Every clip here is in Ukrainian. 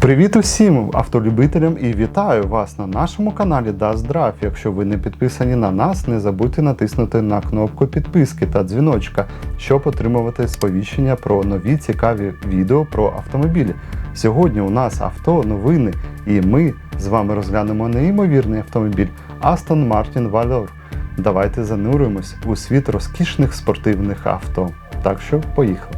Привіт усім автолюбителям і вітаю вас на нашому каналі Dust Drive. Якщо ви не підписані на нас, не забудьте натиснути на кнопку підписки та дзвіночка, щоб отримувати сповіщення про нові цікаві відео про автомобілі. Сьогодні у нас авто новини, і ми з вами розглянемо неймовірний автомобіль Aston Martin Valor. Давайте зануримось у світ розкішних спортивних авто. Так що поїхали.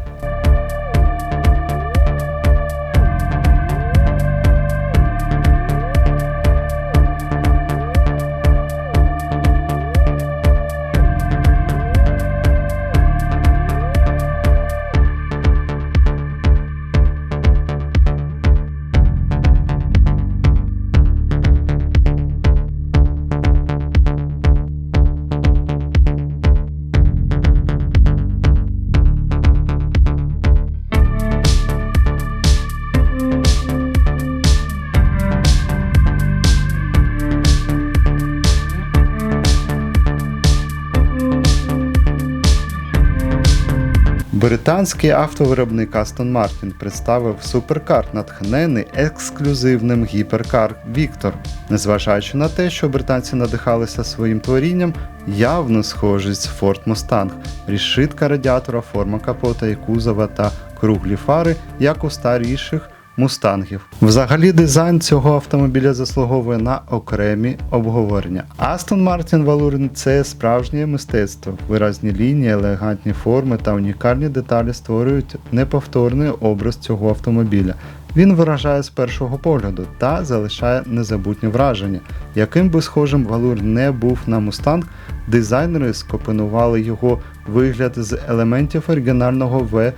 Британський автовиробник Aston Martin представив суперкар, натхнений ексклюзивним гіперкар Віктор. Незважаючи на те, що британці надихалися своїм творінням, явно схожість Ford Mustang, рішитка радіатора, форма капота і кузова та круглі фари, як у старіших мустангів. Взагалі, дизайн цього автомобіля заслуговує на окремі обговорення. Aston Martin Valour – це справжнє мистецтво. Виразні лінії, елегантні форми та унікальні деталі створюють неповторний образ цього автомобіля. Він виражає з першого погляду та залишає незабутні враження. Яким би схожим Валур не був на Мустанг, дизайнери скопинували його вигляд з елементів оригінального V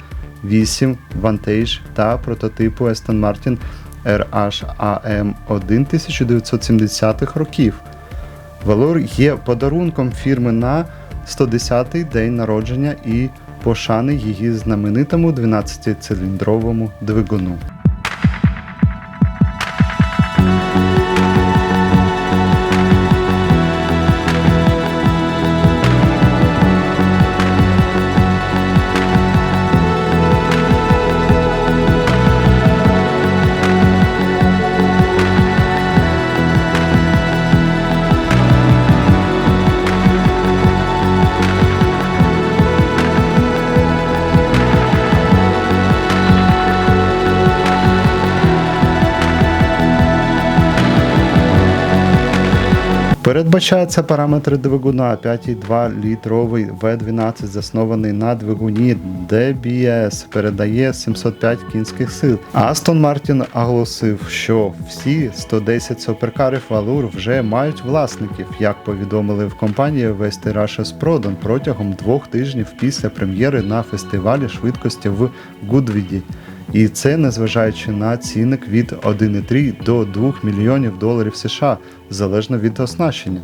8 Vantage та прототипу Aston Martin RHAM 1 1970-х років. Валор є подарунком фірми на 110-й день народження і пошани її знаменитому 12-циліндровому двигуну. Передбачаються параметри двигуна 5,2 літровий V12, заснований на двигуні DBS, передає 705 кінських сил. Aston Martin оголосив, що всі 110 суперкарів Valur вже мають власників, як повідомили в компанії West Russia Sprodan протягом двох тижнів після прем'єри на фестивалі швидкості в Гудвіді. І це незважаючи на цінник від 1,3 до 2 мільйонів доларів США, залежно від оснащення.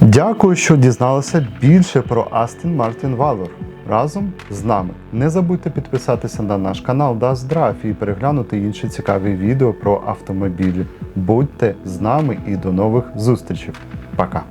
Дякую, що дізналися більше про Aston Martin Valor. Разом з нами. Не забудьте підписатися на наш канал Dust Drive і переглянути інші цікаві відео про автомобілі. Будьте з нами і до нових зустрічей. Пока!